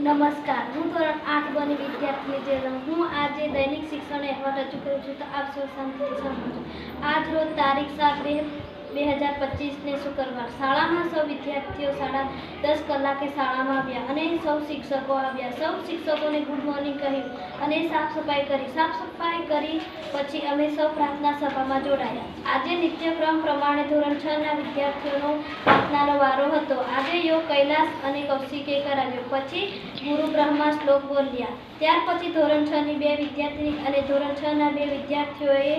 નમસ્કાર. હું ધોરણ આઠ બની વિદ્યાર્થી જેલમ. હું આજે દૈનિક શિક્ષણ અહેવાલ રજૂ કરું છું. તો આપ સૌ શાંતિથી સાંભળજો. આજ રોજ તારીખ સાત બે બે હજાર પચીસને શુક્રવાર. શાળામાં સૌ વિદ્યાર્થીઓ સાડા દસ કલાકે શાળામાં આવ્યા અને સૌ શિક્ષકો આવ્યા. સૌ શિક્ષકોને ગુડ મોર્નિંગ કહ્યું અને સાફ સફાઈ કરી. સાફ સફાઈ કરી પછી અમે સૌ પ્રાર્થના સભામાં જોડાયા. આજે નિત્યક્રમ પ્રમાણે ધોરણ છ ના વિદ્યાર્થીઓનો પ્રાર્થનાનો વારો હતો. આજે યોગ કૈલાસ અને કૌશિકે કરાવ્યો. પછી ગુરુ બ્રહ્મા શ્લોક બોલ્યા. ત્યાર પછી ધોરણ છ ની બે વિદ્યાર્થીની અને ધોરણ છ ના બે વિદ્યાર્થીઓએ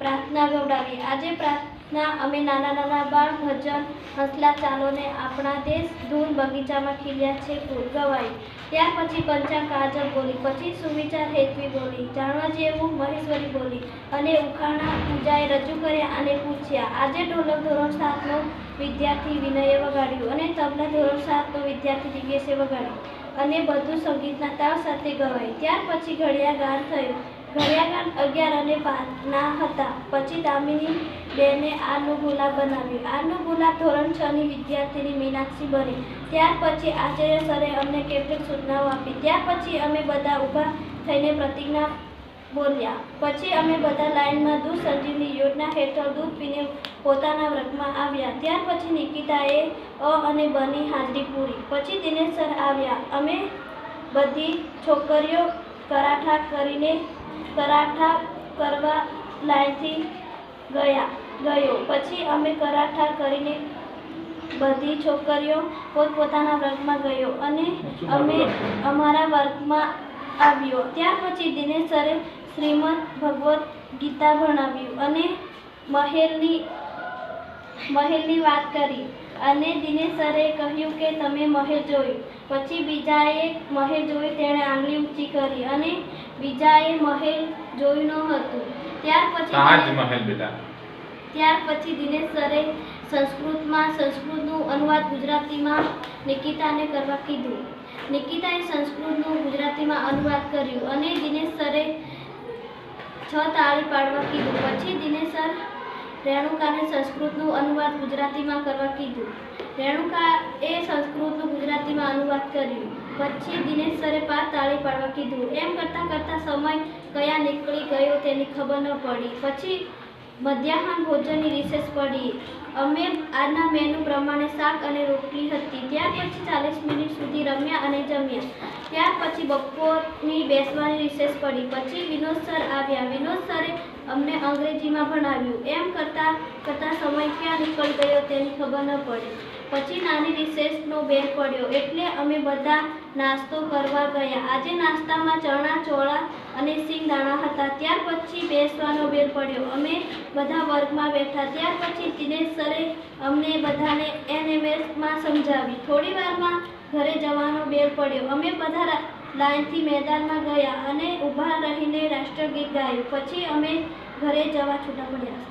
પ્રાર્થના ગવડાવી આજે પ્રાર્થના અમે નાના નાના બાળ ભજન હસલા ચાલોને આપણા દેશ ધૂન બગીચામાં ખીલ્યા છે ફૂલ ગવાઈ. ત્યાર પછી પંચા કાજલ બોલી, પછી સુવિચાર હેતવી બોલી, જાણવા જેવું મહેશ્વરી બોલી અને ઉખાણા પૂજાએ રજૂ કર્યા અને પૂછ્યા, આજે ઢોલક ધોરણ સાતનો વિદ્યાર્થી વિનયે વગાડ્યું અને તબલા ધોરણ સાતનો વિદ્યાર્થી દિવ્યેશે વગાડ્યું. અને બધું સંગીતના તાળ સાથે ગવાય ત્યાર પછી ઘડિયા ગાન થયું. ઘડિયા અગિયાર અને પાંચના હતા. પછી દામિની બેને આનું ગુલાબ બનાવ્યું. આનું ગુલાબ ધોરણ છ ની વિદ્યાર્થીની મીનાક્ષી બની. ત્યાર પછી આચાર્ય સરે અમને કેટલીક સૂચનાઓ આપી. ત્યાર પછી અમે બધા ઊભા થઈને પ્રતિજ્ઞા બોલ્યા. પછી અમે બધા લાઇનમાં દૂધ સંજીવની યોજના હેઠળ દૂધ પીને પોતાના વર્ગમાં આવ્યા. ત્યાર પછી નિકિતાએ અ અને બની હાજરી પૂરી. પછી દિનેશ સર આવ્યા. અમે બધી છોકરીઓ કરાઠા કરીને કરાઠા કરવા લાયથી ગયા ગયો. પછી અમે કરાઠા કરીને બધી છોકરીઓ પોતપોતાના વર્ગમાં ગયો અને અમે અમારા વર્ગમાં આવ્યો. ત્યાર પછી દિનેશ સરે શ્રીમદ ભગવદ્ ગીતા ભણાવ્યું અને મહેલની મહેલની વાત કરી અને દિનેશ સરે કહ્યું કે તમે મહેલ જોયું પછી બીજાએ મહેલ જોયું તેણે આંગળી ઊંચી કરી અને બીજાએ મહેલ જોયું ન હતું. ત્યાર પછી તાજમહેલ બેટા. ત્યાર પછી દિનેશ સરે સંસ્કૃતમાં સંસ્કૃતનું અનુવાદ ગુજરાતીમાં નિકિતાને કરવા કીધું. નિકિતાએ સંસ્કૃતનું ગુજરાતીમાં અનુવાદ કર્યું અને દિનેશ સરે છ તાળી પાડવા કીધું. પછી દિનેશ સર રેણુકાને સંસ્કૃતનું અનુવાદ ગુજરાતીમાં કરવા કીધું. રેણુકાએ સંસ્કૃતનું ગુજરાતીમાં અનુવાદ કર્યું. પછી દિનેશ સરે પાર તાળી પાડવા કીધું. એમ કરતાં કરતાં સમય કયા નીકળી ગયો તેની ખબર ન પડી. પછી મધ્યાહન ભોજનની રિસેસ પડી. અમે આજના મેનુ પ્રમાણે શાક અને રોટલી હતી. ત્યાર પછી ચાલીસ મિનિટ સુધી રમ્યા અને જમ્યા. ત્યાર પછી બપોરની બેસવાની રિસેસ પડી. પછી વિનોદ સર આવ્યા. વિનોદ સરે અમને અંગ્રેજીમાં ભણાવ્યું. એમ કરતાં કરતાં સમય ક્યાં નીકળી ગયો તેની ખબર ન પડી. પછી નાની રિસેસનો બેલ પડ્યો. એટલે અમે બધા નાસ્તો કરવા ગયા. આજે નાસ્તામાં ચણા, ચોળા અને સિંગ દાણા હતા. ત્યાર પછી બેસવાનો બેલ પડ્યો. અમે બધા વર્ગમાં બેઠા. ત્યાર પછી દિનેશ સરે અમને બધાને એનએમએસમાં સમજાવી. થોડી વારમાં ઘરે જવાનો બેલ પડ્યો. અમે બધા લાઇનથી મેદાનમાં ગયા અને ઊભા રહીને રાષ્ટ્રગીત ગાયું. પછી અમે ઘરે જવા છૂટા પડ્યા.